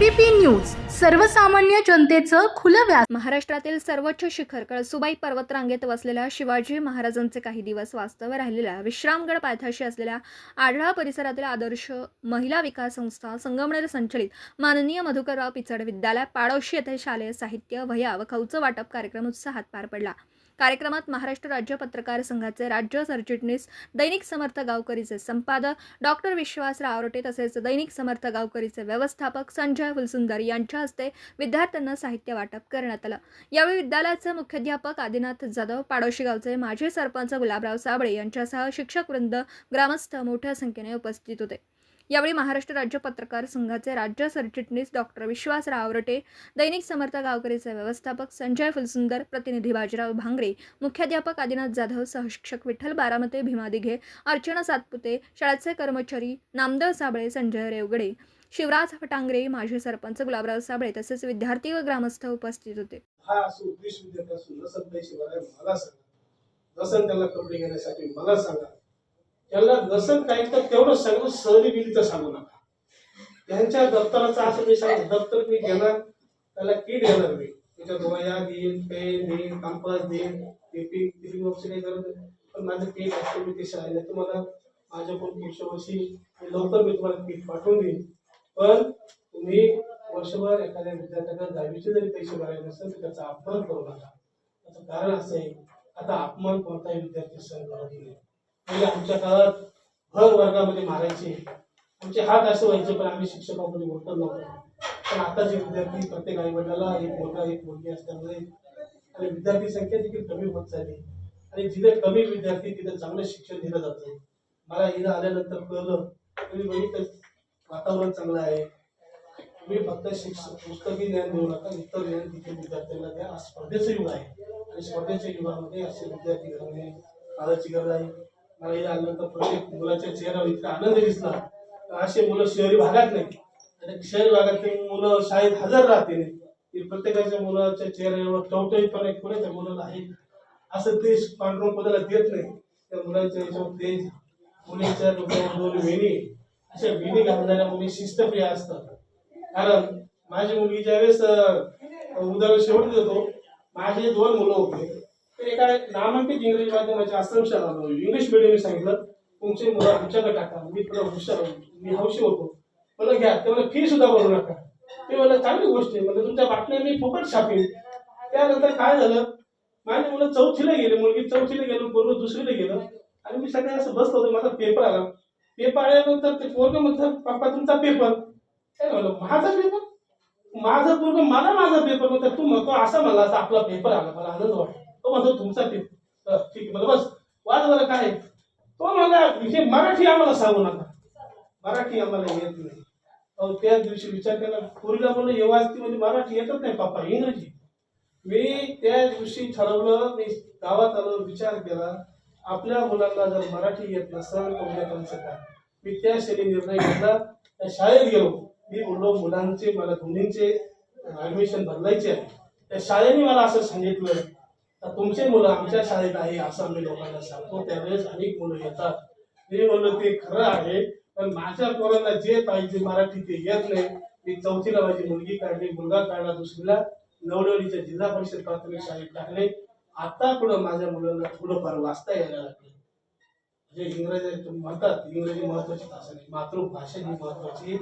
ABP news सर्वसामान्य जनतेचं खुलं व्यास महाराष्ट्रातील सर्वोच्च शिखर कळसुबाई पर्वतरांगेत वसलेल्या शिवाजी महाराजांचे काही दिवस वास्तव्य राहिलेल्या विश्रामगड पायथ्याशी असलेल्या आढळा परिसरातील आदर्श महिला विकास संस्था संगमनेर संचलित माननीय मधुकरराव पिचड विद्यालय पाडोशी येथे शालेय साहित्य वह्या व खवचं वाटप कार्यक्रम उत्साहात पार पडला. कार्यक्रमात महाराष्ट्र राज्य पत्रकार संघाचे राज्य सरचिटणीस दैनिक समर्थ गावकरीचे संपादक डॉक्टर विश्वास रावरटे तसेच दैनिक समर्थ गावकरीचे व्यवस्थापक संजय फुलसुंदर यांच्या हस्ते विद्यार्थ्यांना साहित्य वाटप करण्यात आलं. यावेळी विद्यालयाचे मुख्याध्यापक आदिनाथ जाधव पाडोशी गावचे माजी सरपंच गुलाबराव साबळे यांच्यासह शिक्षक वृंद ग्रामस्थ मोठ्या संख्येने उपस्थित होते. यावेळी महाराष्ट्र राज्य पत्रकार संघाचे राज्य सरचिटणीस डॉक्टर विश्वास रावरटे दैनिक समर्थ गावकरीचे व्यवस्थापक संजय फुलसुंदर प्रतिनिधी बाजीराव भांगरे मुख्याध्यापक आदिनाथ जाधव सहशिक्षक विठ्ठल बारामते भीमा दिघे अर्चना सातपुते शाळेचे कर्मचारी नामदेव साबळे संजय रेवगडे शिवराज फटांगरे माजी सरपंच गुलाबराव साबळे तसेच विद्यार्थी व ग्रामस्थ उपस्थित होते. हा मला सांगा. त्याला कपडे घेण्यासाठी मला सांगा. त्याला नसेल काही तर तेवढं सगळं सहली गेली तर सांगू नका. त्यांच्या दप्तराचा असं मी सांग दप्तर मी घेणार त्याला किट घेणार मी? त्याच्या वया देईन पेन देईन कंपास देईन टिपिंग टिपिंग वगैरे काही करत पण माझं किट असतो मी ते शाळेला तुम्हाला माझ्याकडून पुढच्या वर्षी मी लवकर मी तुम्हाला किट पाठवून देईन. पण तुम्ही वर्षभर एखाद्या विद्यार्थ्याला दहावीचे जरी पैसे भरायचे नसेल तर त्याचा अपमान करू नका. त्याचं कारण असं आहे आता अपमान कोणताही विद्यार्थी सहन करत नाही पहिले आमच्या काळात भर वर्गामध्ये मारायचे. आमचे हात असे व्हायचे पण आम्ही शिक्षकांमध्ये मोठं नव्हतो. पण आताचे विद्यार्थी प्रत्येक आई वडिलाला एक मुलगा एक मुलगी असल्यामुळे आणि विद्यार्थी संख्या देखील कमी होत चालली. आणि जिथे कमी विद्यार्थी तिथे चांगलं शिक्षण दिलं जातं. मला इथं आल्यानंतर कळलं तुम्ही बघितलं वातावरण चांगलं आहे. तुम्ही फक्त शिक्षण पुस्तकी ज्ञान देऊ नका इतर ज्ञान तिथे विद्यार्थ्यांना द्या. स्पर्धेचं युग आहे. आणि स्पर्धेच्या युगामध्ये असे विद्यार्थी घडवणे काळाची गरज आहे. मला इथं आल्यानंतर प्रत्येक मुलाच्या चेहऱ्यावर इतका आनंद दिसला. तर असे मुलं शहरी भागात नाही. आणि शहरी भागातील मुलं शाळेत हजर राहते नाही. की प्रत्येकाच्या मुलाच्या चेहऱ्यावर टवटवीतपणे कोणाच्या मुलाला आहे. असं तेज पांढरून कोणाला देत नाही. त्या मुलांच्या याच्यावर तेज मुलीच्या डोक्यावर दोन वेणी अशा वेणी घालणाऱ्या मुली शिस्तप्रिय असतात. कारण माझी मुलगी ज्यावेळेस उदाहरण शेवट देतो माझे दोन मुलं होते. एका नामांकित इंग्रजी माध्यमाच्या आश्रमशाला आलो इंग्लिश मिडियमने सांगितलं तुमचे मुलं आमच्याकडे टाका मी तुला हुशार मी हौशी होतो. मला घ्या ते मला फी सुद्धा भरू नका. ते मला चांगली गोष्ट आहे म्हणजे तुमच्या बातम्या मी फुकट छापेन. त्यानंतर काय झालं माझी मुलं चौथीला गेले मुलगी चौथीला गेलो बरोबर दुसरीला गेलं आणि मी सगळ्या असं बसलो होतो माझा पेपर आला. पेपर आल्यानंतर ते पोरग म्हणतात पप्पा तुमचा पेपर काय म्हणलं माझा पेपर माझा पोरग मला माझा पेपर म्हणतात तू म्हणतो असा मला असा आपला पेपर आला मला आनंद वाटतो तो म्हणतो तुमचा ते ठीक आहे बस वाद झाला काय? आहे? तो मला विषय मराठी आम्हाला सांगू नका. मराठी आम्हाला येत नाही. अहो त्या दिवशी विचार केला पोरीला म्हणलं हे म्हणजे मराठी येतच नाही पप्पा इंग्रजी. मी त्या दिवशी ठरवलं मी गावात आलो विचार केला आपल्या मुलांना जर मराठी येत नसेल तर उद्या त्यांचं काय? मी त्या शैली निर्णय घेतला त्या शाळेत गेलो. मी बोललो मुलांचे मला दोन्हींचे ऍडमिशन बदलायचे आहे. त्या शाळेने मला असं सांगितलं तर तुमचे मुलं आमच्या शाळेत आहे असं आम्ही लोकांना सांगतो. त्यावेळेस अनेक मुलं येतात. मी म्हणलं ते खरं आहे पण माझ्या पोरांना जे पाहिजे मराठी ते येत नाही. मी चौथीला माझी मुलगी काढली मुलगा काढला दुसरीला नवडवलीच्या जिल्हा परिषद प्राथमिक शाळेत टाकले. आता पुढं माझ्या मुलांना थोडंफार वाचता यायला लागले. म्हणजे इंग्रजी म्हणतात इंग्रजी महत्वाची भाषा नाही मातृभाषा ही महत्वाची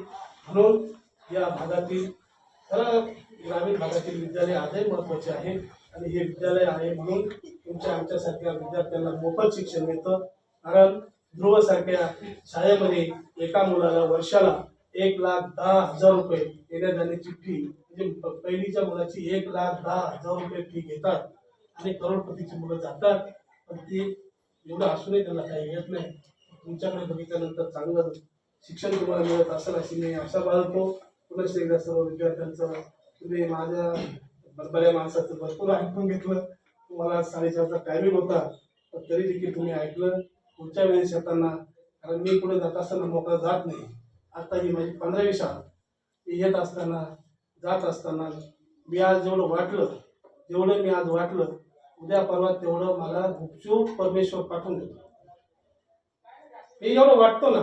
म्हणून या भागातील खरं ग्रामीण भागातील विद्यालय आजही महत्त्वाचे आहे. आणि हे विद्यालय आहे म्हणून तुमच्या आमच्यासारख्या विद्यार्थ्यांना मोफत शिक्षण मिळतं. कारण ध्रुवसारख्या शाळेमध्ये एका मुलाला वर्षाला एक लाख दहा हजार रुपये येण्या जाण्याची फी म्हणजे प- पहिलीच्या मुलाची एक लाख दहा हजार रुपये फी घेतात आणि करोडपतीची मुलं जातात. पण ती एवढं असूनही त्यांना काही येत नाही. तुमच्याकडे बघितल्यानंतर चांगलं शिक्षण तुम्हाला मिळत असेल अशी मी आशा बाळगतो. पुन्हा एकदा सर्व विद्यार्थ्यांचं तुम्ही माझ्या बऱ्या माणसाचं भरपूर ऐकून घेतलं. तुम्हाला साडेचारचा टायमिंग होता पण तरी देखील तुम्ही ऐकलं. पुढच्या वेळेस येताना कारण मी पुढे जात असताना मोकळा जात नाही. आता ही माझी पंधरावी शाळा. मी येत असताना जात असताना मी आज जेवढं वाटलं जेवढं मी आज वाटलं उद्या परवा तेवढं मला गुपचूप परमेश्वर पाठवून देतो. मी एवढं वाटतो ना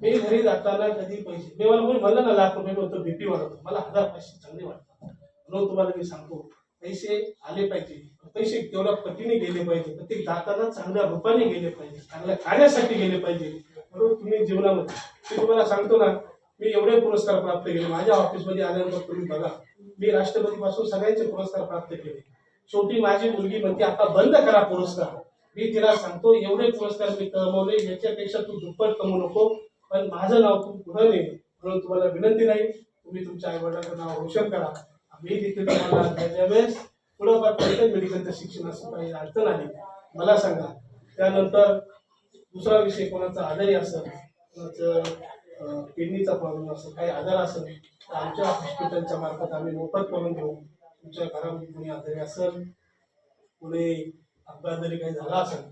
मी घरी जाताना कधी पैसे मी मला कोणी म्हणलं ना लाख रुपये होतं बीपी वाढवतो. मला हजार पैसे चांगले वाटतात. म्हणून तुम्हाला मी सांगतो पैसे आले पाहिजे. पैसे तेवढ्या पटीने गेले पाहिजे. पण ते जाताना चांगल्या रूपाने गेले पाहिजे. चांगल्या कार्यासाठी गेले पाहिजे. म्हणून तुम्ही जीवनामध्ये मी तुम्हाला सांगतो ना मी एवढे पुरस्कार प्राप्त केले. माझ्या ऑफिसमध्ये आल्यानंतर तुम्ही बघा मी राष्ट्रपतीपासून सगळ्यांचे पुरस्कार प्राप्त केले. शेवटी माझी मुलगी म्हणते आता बंद करा पुरस्कार. मी तिला सांगतो एवढे पुरस्कार मी कमवले याच्यापेक्षा तू दुप्पट कमवू नको. पण माझं नाव तू पुढे ने म्हणून तुम्हाला विनंती नाही तुम्ही तुमच्या आईवडिलांचं नाव रोशन करा. मी देखील तुम्हाला त्यावेळेस पुढं पर्यंत मेडिकलच्या शिक्षणाची काही अडचण आली मला सांगा त्यानंतर दुसरा विषय कोणाचा आजारी असेल कोणाचं किडनीचा प्रॉब्लेम असेल काही आजार असेल तर आमच्या हॉस्पिटलच्या मार्फत आम्ही मोफत करून देऊ तुमच्या घरामध्ये कोणी आजारी असेल कोणी अपघात जरी काही झाला असेल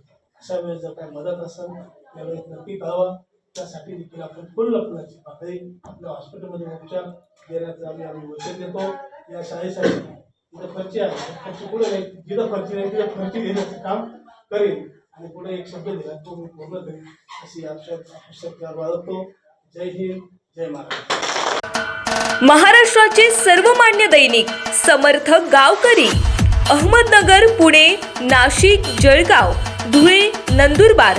अशा वेळेस जर काही मदत असेल त्यावेळेस नक्की कळवा त्यासाठी देखील आपण फुल लपण्याची पातळी आपल्या हॉस्पिटलमध्ये उपचार देण्याचं आम्ही आम्ही वचन देतो या शाळेसाठी तिथं खर्ची आहे. त्या पुढे नाही जिथं खर्ची नाही तिथं खर्ची घेण्याचं काम करेल. आणि पुढे एक शब्द दिला तो मी पूर्ण करेन. अशी आमच्या बाळगतो जय हिंद जय महाराष्ट्र. महाराष्ट्राचे सर्वमान्य दैनिक समर्थ गावकरी अहमदनगर पुणे नाशिक जळगाव धुळे नंदुरबार